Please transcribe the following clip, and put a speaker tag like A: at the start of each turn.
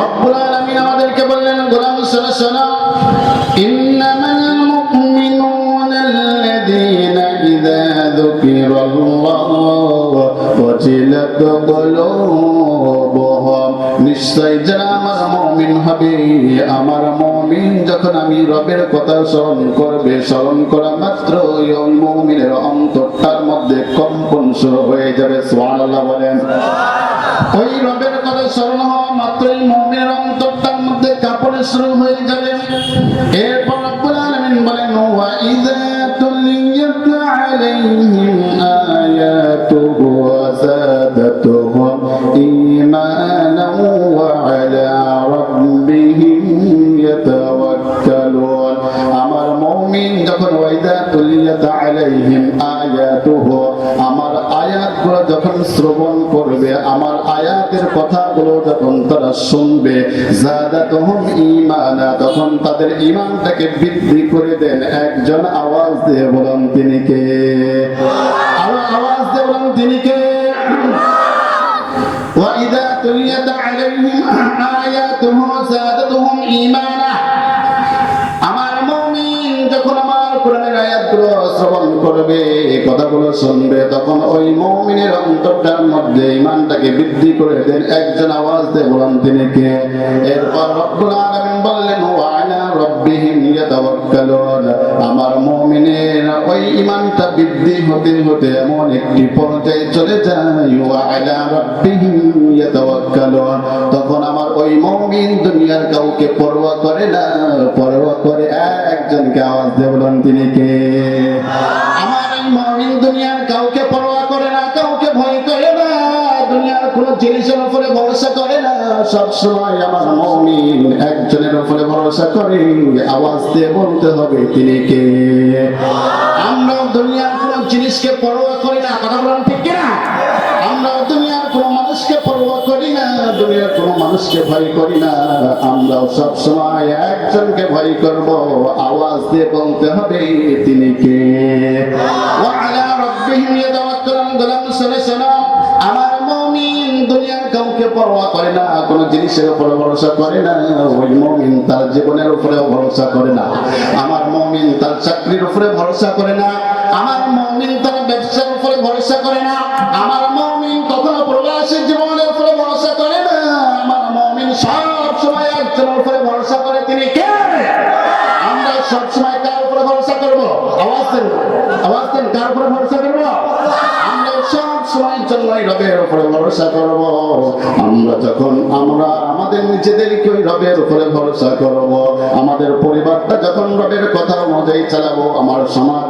A: রব্বুল আলামিন আমাদেরকে বললেন, গোলাম শোনো শোনো। ইন্নামাল মুমিনুনা ইযা যুকিরাল্লাহু ওয়াজিলাত কুলুবুহুম। নিশ্চয় যারা আমার মুমিন হবে, আমার মুমিন যখন আমি রবের কথা স্মরণ করবে, স্মরণ করা মাত্র ওই মুমিনের অন্তরটার মধ্যে কম্পন শুরু হয়ে যাবে, সুবহানাল্লাহ বলেন। ওই রবের কথা স্মরণ হওয়া মাত্রই মুমিনের অন্তরটার মধ্যে কাপড়ে শুরু হয়ে যাবে। এরপর রব্বুল আলামিন বলেন, ওয়া ইযা তুলিয়াত আলাইহিম আয়াতুহু যাদাতুহুম ঈমানান ওয়া আলা রাব্বিহিম ইয়াতাওয়াক্কালুন আলাইহিম আয়াতুহু আমার আয়াতগুলো যখন শ্রবণ করবে আমার আয়াতের কথাগুলো যখন তারা শুনবে জাদাতুহুম ঈমানা তখন তাদের ঈমানটাকে বৃদ্ধি করে দেন একজন আওয়াজ দিয়ে বলেন তিনি কে আরো আওয়াজ দিয়ে বলেন তিনি কে وإذا تليت عليهم آياته زادتهم إيمانا শ্রবণ করবে এই কথাগুলো শুনবে, তখন ওই মুমিনের অন্তরটার মধ্যে ইমানটাকে বৃদ্ধি করে দেন। একজন আওয়াজ দিয়ে বলেন তিনি কে? এরপর রব্বুল আলামিন বললেন ওয়া আলা ইয়াতাওয়াক্কালুন। আমার মুমিনের ওই ইমানটা বৃদ্ধি হতে হতে এমন একটি পর্যায়ে চলে যায় ওয়া আলা রাব্বিহিম ইয়াতাওয়াক্কালুন। তখন আমার ওই মুমিন দুনিয়ার কাউকে পরোয়া করে না, পরোয়া করে একজনকে আওয়াজ দিয়ে বলুন তিনি কে? দুনিয়ার কাউকে পরোয়া করে না, কাউকে ভয় করে না, দুনিয়ার কোনো জিনিসের উপরে ভরসা করে না। সব সময় আমার মুমিন একজনের উপরে ভরসা করে, আওয়াজ দিয়ে বলতে হবে, তিনি কে? আমরা দুনিয়ার কোনো জিনিসকে পরোয়া করি না, কথা বলেন ঠিক কিনা? আমরা দুনিয়ার কোনো মানুষকে পরোয়া করি না, দুনিয়ার কোনো মানুষকে ভয় করি না। আমরাও সব সময় একজনকে ভয় করব, আওয়াজ দিয়ে বলতে হবে, তিনি কে? কোনো জিনিসের উপরে ভরসা করে না মুমিন তার জীবনের ভরসা করে না, আমার মমিন তার চাকরির উপরে ভরসা করে না, আমার মুমিন তার ব্যবসার উপরে ভরসা করে না, আমার রবের ভরসা করব। আমরা যখন আমরা আমাদের ওই রবের ভরসা করব, আমাদের পরিবারটা যখন রবের কথা অনুযায়ী চালাবো, আমার সমাজ